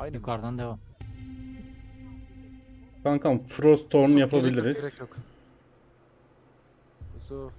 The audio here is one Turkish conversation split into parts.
Aynı mı? Yukarıdan devam. Kankam Frostorm Yusuf, yapabiliriz. Gerek yok, gerek yok. Yusuf.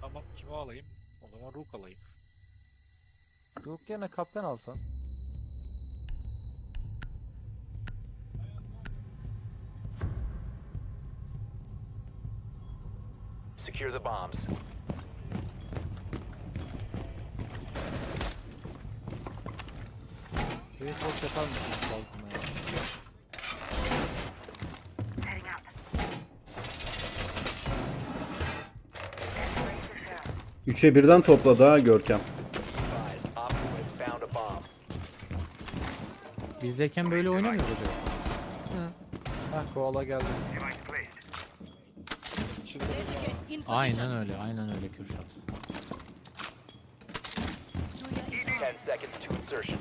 Tamam kimi alayım? O zaman Rook alayım. Yok yerine kaptan alsan. Secure the bombs. Reinforce yapar mısın balkona ya? Üçe birden topladı ha Görkem. Advised, Op 4 has found a bomb. Bizdeyken böyle oynamıyor hocam. Heh koala geldi. Aynen öyle, aynen öyle Kürşat. 10 seconds to insertion.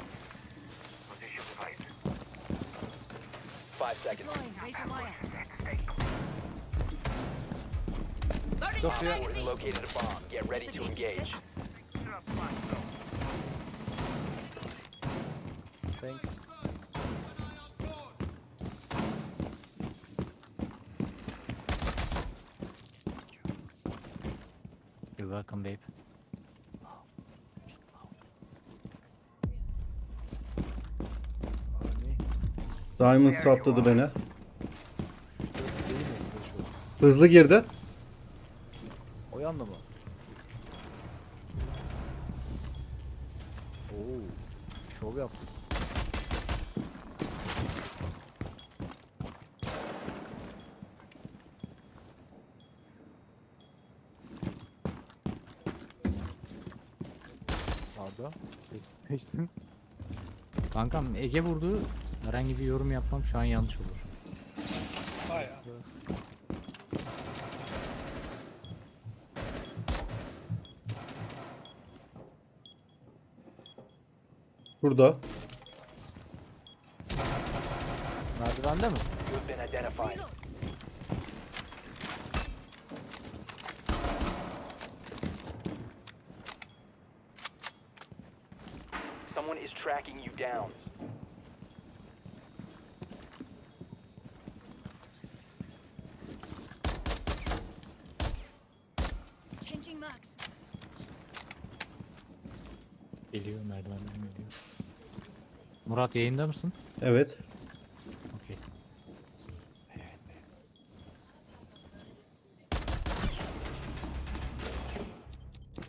Seconds. Yok ya. 4 has located a bomb. Get ready to engage. Thanks. You're welcome babe. Diamond saptadı beni. Hızlı girdi. O yandı mı? Oo. Şov yaptı. Arda. ses- Seçtin. Kankam Ege vurdu. Herhangi bir yorum yapmam şu an yanlış olur. Baya. Burada. Merdivende mi? Been identified. Someone is tracking you down. Geliyor merdivenden geliyor. Murat yayında mısın? Evet. Okey.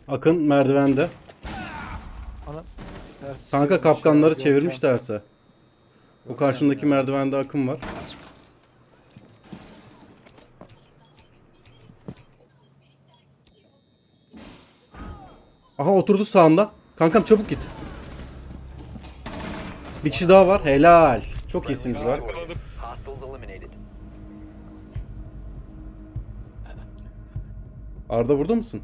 Akın merdivende. Ana. Ters Kanka kapkanları ya, çevirmiş derse. O karşındaki merdivende Akın var. Aha oturdu sağında. Kankam çabuk git. Bir kişi daha var. Helal. Çok iyisiniz var. Arda burada mısın?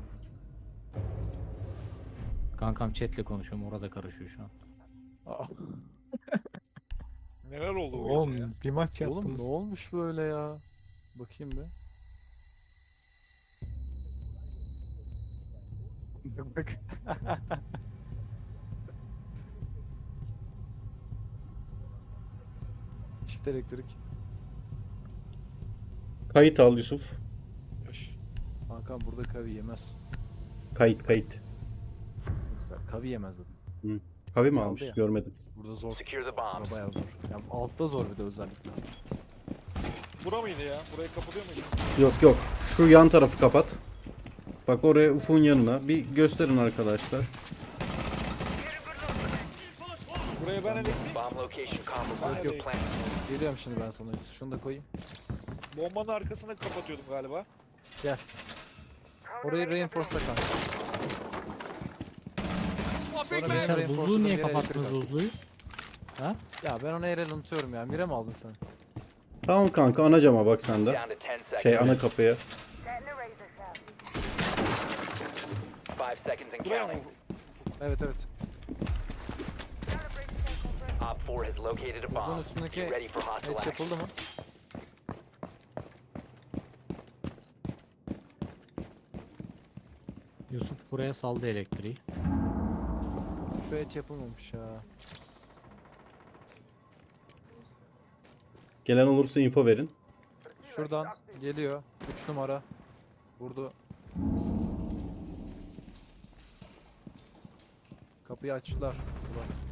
Kankam chatle konuşuyorum orada karışıyor şu an. Neler oldu bu Oğlum gece ya? bir maç Oğlum yaptınız. ne olmuş böyle ya? Bakayım bir. Bak bak. Çift elektrik. Kayıt al Yusuf. Kankam burada kavi yemez. Kayıt kayıt. Yoksa kavi yemez dedim. Kavi mi Aldı almış? ya. Görmedim. Burada zor. Secure the bombs. Burada bayağı zor. Yani altta zor bir de özellikle. Bura mıydı ya? Burayı kapatıyor muydu? Yok yok. Şu yan tarafı kapat. Bak oraya Ufuk'un yanına. Bir gösterin arkadaşlar. Buraya ben elektrik Bomb location compromised. Yok, yok. Plan. Geliyorum şimdi ben sana. Yusuf. Şunu da koyayım. bombanın arkasına kapatıyordum galiba. Gel. Orayı reinforce'la kanka. Sonra benim Gençler reinforce'la buzluğu niye bir yere kapattınız elektrik buzluğu? at. Ya ben ona yere unutuyorum ya. Mire mi aldın sen? Tamam kanka ana cama bak sen de. Down to 10 seconds. Şey ana kapıya. 5 seconds and Buraya mı? counting. Evet evet. 4 has located a bomb. üstündeki Get ready for hostile et action. yapıldı mı? Yusuf buraya saldı elektriği. Şu et yapılmamış ya. Gelen olursa info verin. Şuradan geliyor. 3 numara. Vurdu. Kapıyı açtılar. Ulan.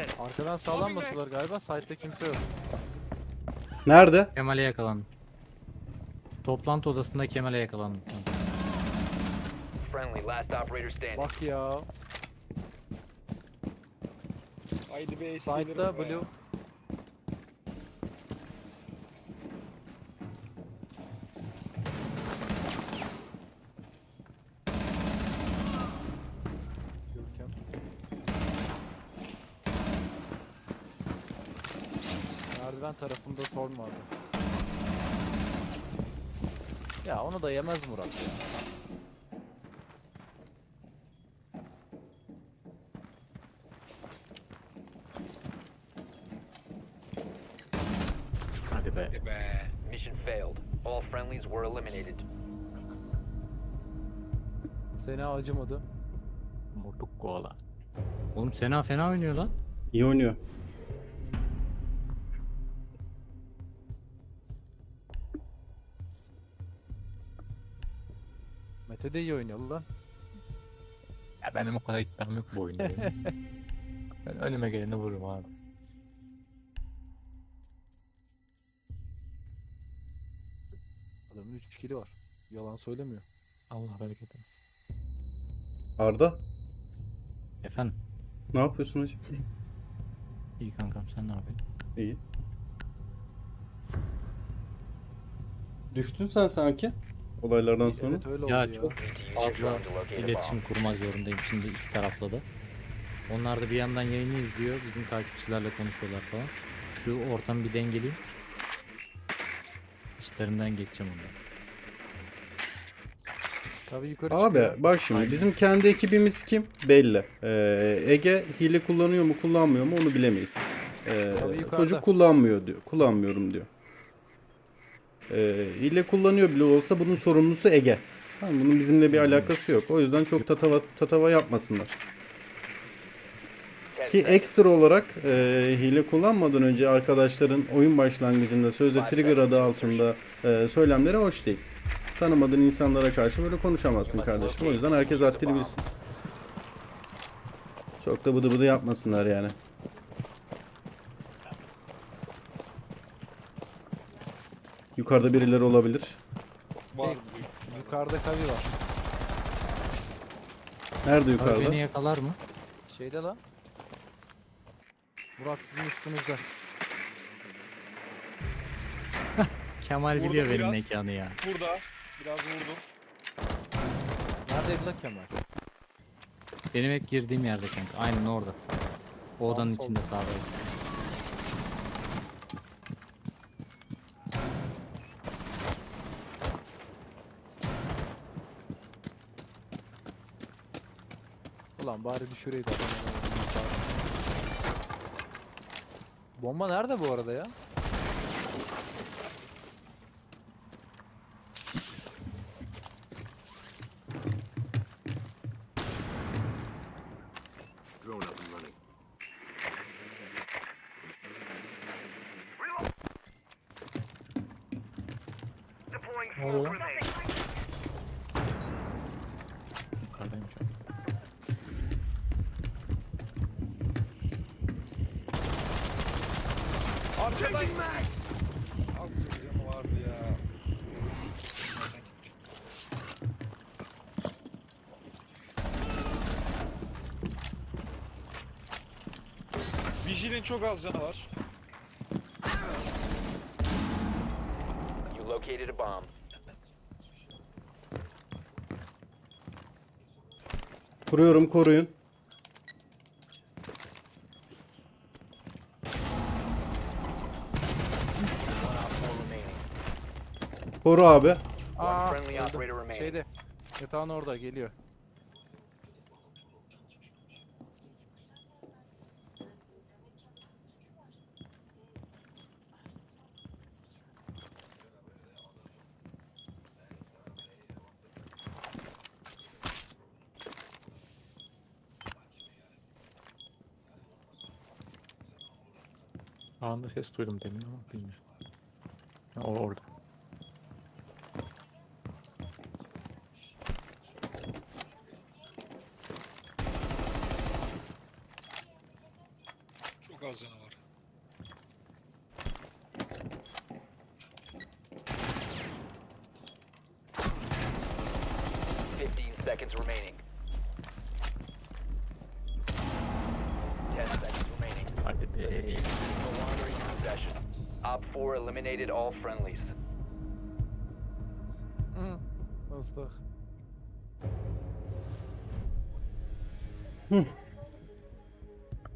Arkadan sağlam basıyorlar galiba. Site'de kimse yok. Nerede? Kemal'e yakalandım. Toplantı odasında Kemal'e yakalandım. Friendly, last operator standing. Bak ya. Haydi be Site'da Blue. Görkem. Merdiven vardı. Ya onu da yemez Murat ya. Hadi be. Mission failed. All friendlies were eliminated. Sena acımadı. Mortuk koala. Oğlum Sena fena oynuyor lan. İyi oynuyor. Mete de iyi oynuyor lan. Ya benim o kadar iddiam yok bu oyunda. ya. ben önüme geleni vururum abi. Adamın 3 kili var. Yalan söylemiyor. Allah bereket versin. Arda Efendim. ne yapıyorsun hacı? İyi kankam sen ne yapıyorsun? İyi. Düştün sen sanki olaylardan sonra. Evet öyle oldu Ya ya. çok fazla iletişim kurmak zorundayım şimdi iki tarafla da. Onlar da bir yandan yayını izliyor. Bizim takipçilerle konuşuyorlar falan. Şu ortamı bir dengeleyeyim. İçlerinden geçeceğim onları. Tabii yukarı Abi çıkıyor. bak şimdi bizim kendi ekibimiz kim? Belli. Ee, Ege hile kullanıyor mu kullanmıyor mu onu bilemeyiz. Ee, Tabii yukarıda. çocuk kullanmıyor diyor. Kullanmıyorum diyor. Ee, hile kullanıyor bile olsa bunun sorumlusu Ege. Tamam, bunun bizimle bir alakası yok. O yüzden çok tatava, tatava yapmasınlar. Ki ekstra olarak e, hile kullanmadan önce arkadaşların oyun başlangıcında sözde trigger adı altında e, söylemleri hoş değil. Tanımadığın insanlara karşı böyle konuşamazsın kardeşim. O yüzden herkes haddini bilsin. Çok da bıdı bıdı yapmasınlar yani. Yukarıda birileri olabilir. Var. Yukarıda kavi var. Nerede Abi yukarıda? beni yakalar mı? Şeyde lan. Murat sizin üstünüzde. Kemal Vurdum biliyor benim biraz. mekanı ya. Burada. Biraz vurdum. Neredeydi lan Kemal? Benim hep girdiğim yerde kanka. Aynen orada. O odanın sol. içinde sağda. Bari düşüreydi adamı. Bomba nerede bu arada ya? Az bir canı vardı ya. Vigil'in çok az canı var. You located a bomb. Kuruyorum koruyun. Koru abi. Aa, öldü. şeyde. Yatağın orada geliyor. Anında ses duydum demin ama bilmiyorum. O orada. Hadi be. No longer in possession. Op 4 eliminated all friendlies. Nasıl?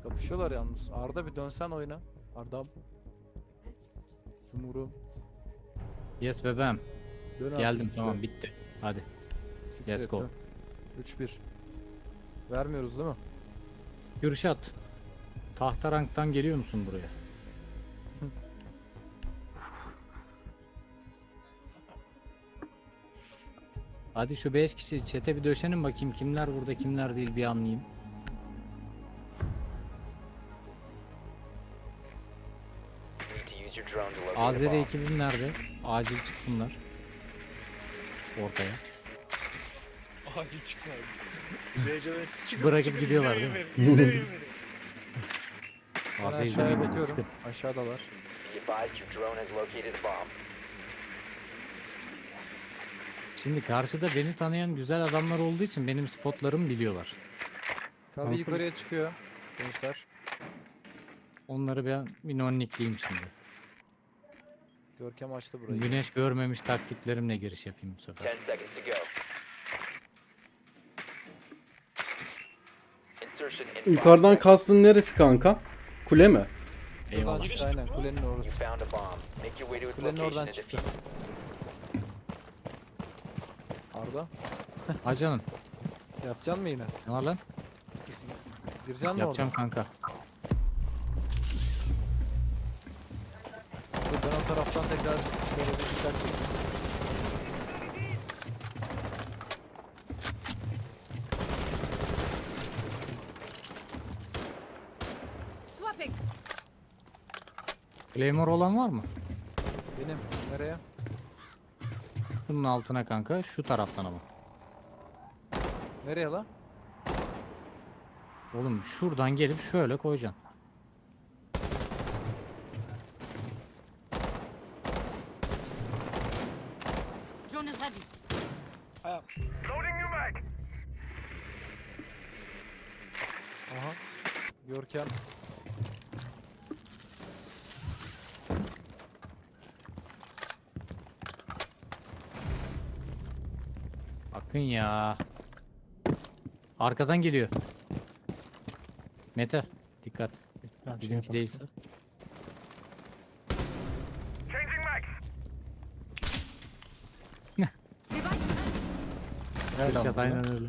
Kapışıyorlar yalnız. Arda bir dönsen oyuna. Ardam. Yumurum. Yes bebeğim. Dön artık Geldim tamam bitti. Hadi. Siktir et go. lan. 3-1. Vermiyoruz değil mi? Gürşat. Tahta ranktan geliyor musun buraya? Hadi şu 5 kişi çete bir döşenin bakayım kimler burada kimler değil bir anlayayım. Azeri ekibim nerede? Acil çıksınlar. Ortaya. Acil çıksın abi. DC'de çıkın Bırakıp gidiyorlar değil beni. Ben Arda aşağıya beni, bakıyorum. çıkın. Aşağıdalar. Be advised your drone has located a bomb. Şimdi karşıda beni tanıyan güzel adamlar olduğu için benim spotlarımı biliyorlar. Kahve yukarıya çıkıyor. Gençler. Onları ben minonnikleyeyim şimdi. Görkem açtı burayı. Güneş görmemiş taktiklerimle giriş yapayım bu sefer. Ten seconds to go. Insertion in five Yukarıdan kastın neresi kanka? Kule mi? Buradan Eyvallah. çıktı aynen kulenin You orası. found a bomb. Make your way to its Kulenin location oradan and çıktı. defuse it. Arda. Yapacaksın mı yine? Ne var lan? Gireceksin mi Yapacağım kanka. orada? Dur ben o taraftan tekrar şöyle bir dikkat çekeyim. Claymore olan var mı? Benim. Nereye? Bunun altına kanka. Şu taraftan ama. Nereye la? Oğlum şuradan gelip şöyle koyacaksın. Ready. Aha. Görkem. Bakın ya. Arkadan geliyor. Mete dikkat. Ben Bizimki şey değilse. Device. Nereden Kürşat buldun? aynen öyle.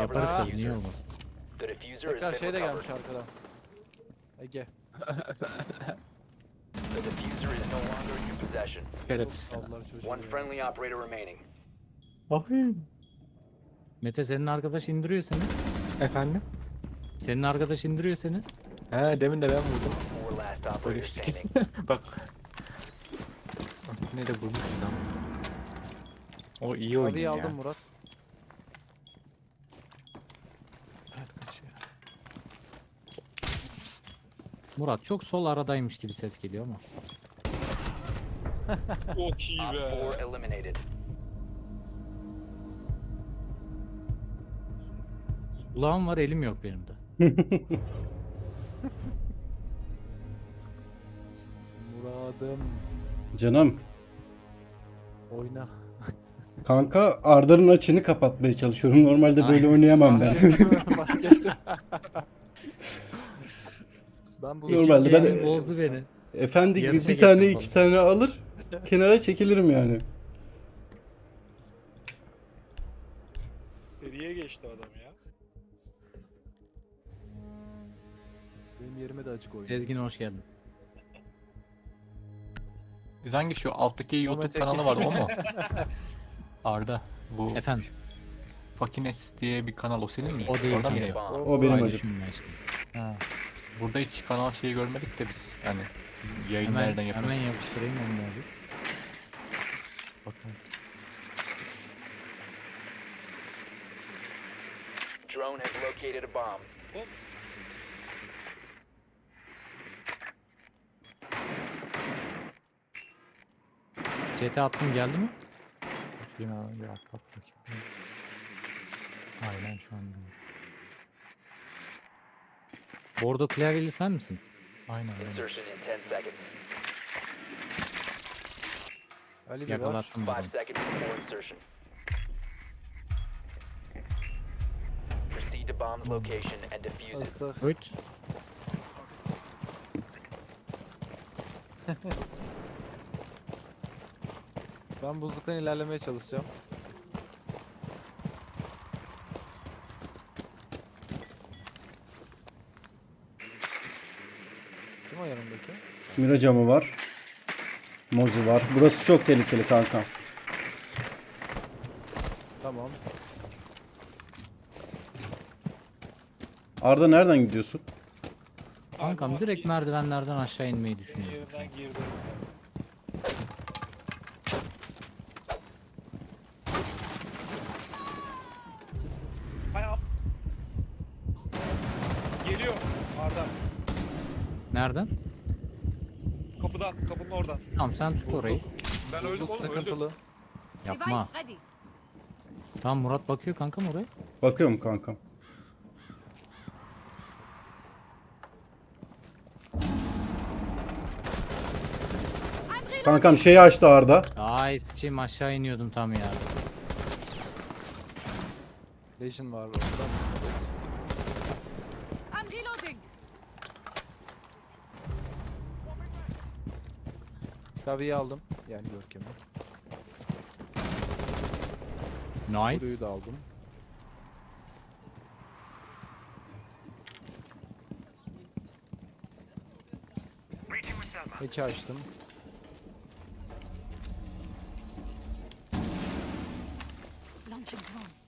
Yaparız tabii niye olmasın. Tekrar şey de gelmiş arkadan. Ege. The diffuser is no longer in your possession. Şerefsiz. Sallar çocuğu. One friendly operator remaining. Bakayım. Mete senin arkadaş indiriyor seni. Efendim? Senin arkadaş indiriyor seni. He demin de ben vurdum. Four last Böyle operator işte. standing. Bak. Ne de vurmuşuz ama. O iyi oynuyor Hadi ya. aldım Murat. Evet, kaçıyor. Murat çok sol aradaymış gibi ses geliyor ama. Çok iyi Op be. 4 eliminated. Kulağım var elim yok benim de. Muradım. Canım. Oyna. Kanka Arda'nın açını kapatmaya çalışıyorum. Normalde böyle oynayamam ben. Fark ettim. ben bu Normalde ben- bozdu beni. Efendi gibi Yarışa bir tane geçelim iki tane alır. Kenara çekilirim yani. Seriye geçti adam de açık oyun. Sezgin hoş geldin. Biz hangi şu alttaki YouTube kanalı var o mu? Arda. Bu Efendim. Fucking S diye bir kanal o senin mi? O değil Oradan mı kanka. O benim Aynı aşkım. Ha. Burada hiç kanal şeyi görmedik de biz hani yayın Hemen, nereden yapıyoruz? hemen yapıştırayım onları. Bakarız. Drone has located a bomb. CT attım geldi mi? Bakayım abi bir at bak bakayım. Aynen şu anda. Bordo klavyeli sen misin? Aynen aynen. Insertion in 10 seconds. Ali bir var. Yakalattım 5 bunu. seconds before insertion. Proceed to bomb's location and defuse it. Öt. Ben buzluktan ilerlemeye çalışacağım. Kim o yanımdaki? Mira camı var. Mozi var. Burası çok tehlikeli kanka. Tamam. Arda nereden gidiyorsun? Kankam direkt merdivenlerden aşağı inmeyi düşünüyorum. Yerinden girdi. Hay am- Geliyor Arda. Nereden? Kapıdan, kapının oradan. Tamam sen tut orayı. Ben öldüm oğlum öldüm. sıkıntılı. Yapma. Device ready. Tamam Murat bakıyor kankam oraya. Bakıyorum kankam. Kankam şeyi açtı Arda. Ay sıçayım aşağı iniyordum tam ya. Legion var orada. Evet. Kaviyi aldım. Yani Görkem'i. Nice. Blue'yu da aldım. Hatch'i açtım. Launching drone.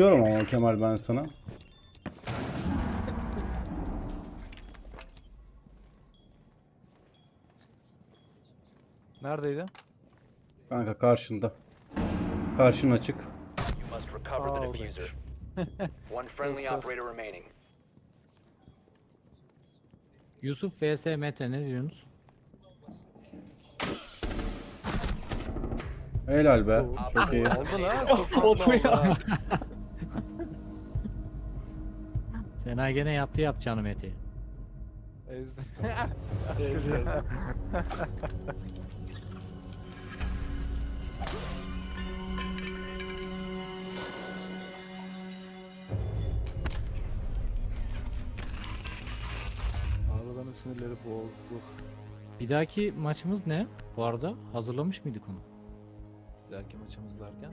Diyorum ama Kemal ben sana. Neredeydi? Kanka karşında. Karşın açık. You must recover the diffuser. One friendly stuff. operator remaining. Yusuf vs Mete ne diyorsunuz? Helal be. Çok iyi. Oldu lan. Çok tatlı oldu ha. Fena gene yaptı yapacağını Mete'yi. Ez- Yes, yes. Arabanın sinirleri bozdu. Bir dahaki maçımız ne? Bu arada hazırlamış mıydık onu? Bir dahaki maçımız derken.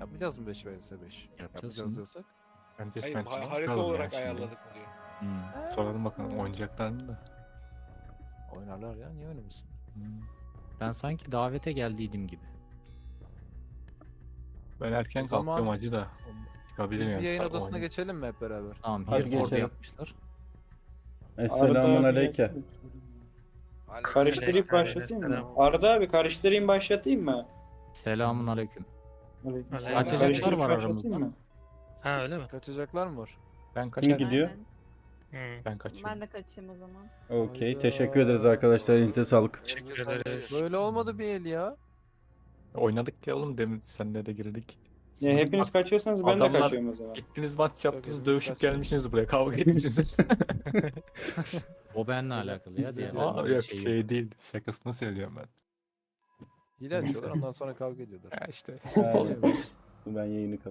Yapmayacağız mı 5 vs 5? Yapacağız şimdi. diyorsak. Bence Hayır, ben ha- harita ya olarak şimdi. ayarladık diyor. Hmm. Soralım bakalım oynayacaklar mı da. Oynarlar ya niye oynamasın? Hmm. Ben sanki davete geldiydim gibi. Ben erken O zaman- kalkıyorum acı da. Çıkabilirim Biz bir yani. yayın odasına oynayayım. geçelim mi hep beraber? Tamam Hadi Hereford'u geçelim. yapmışlar. Esselamun aleyküm. Karıştırıp başlatayım mı? Arda abi karıştırayım başlatayım mı? Selamun aleyküm. Aleykümselam. Açacaklar Karıştırıp var başlatayım aramızda. mı? Ha öyle mi? Kaçacaklar mı var? Ben Kim kaçarım. gidiyor? Hmm. Ben kaçıyorum. Ben de kaçayım o zaman. Okey. Hayda. Teşekkür ederiz arkadaşlar. Elinize sağlık. Teşekkür ederiz. Böyle olmadı bir el ya. Oynadık ya oğlum demin senle de girdik. Ya hepiniz kaçıyorsanız ben de Adamlar- kaçıyorum o zaman. Gittiniz maç yaptınız hepimiz dövüşüp kaçtık. gelmişsiniz buraya kavga etmişsiniz. O benimle alakalı ya. Diğer Aa şey yok şey değil şakasını söylüyorum ben. Hile açıyorlar ondan sonra kavga ediyorlar. Ya işte. Aynen. Ben yayını kapat.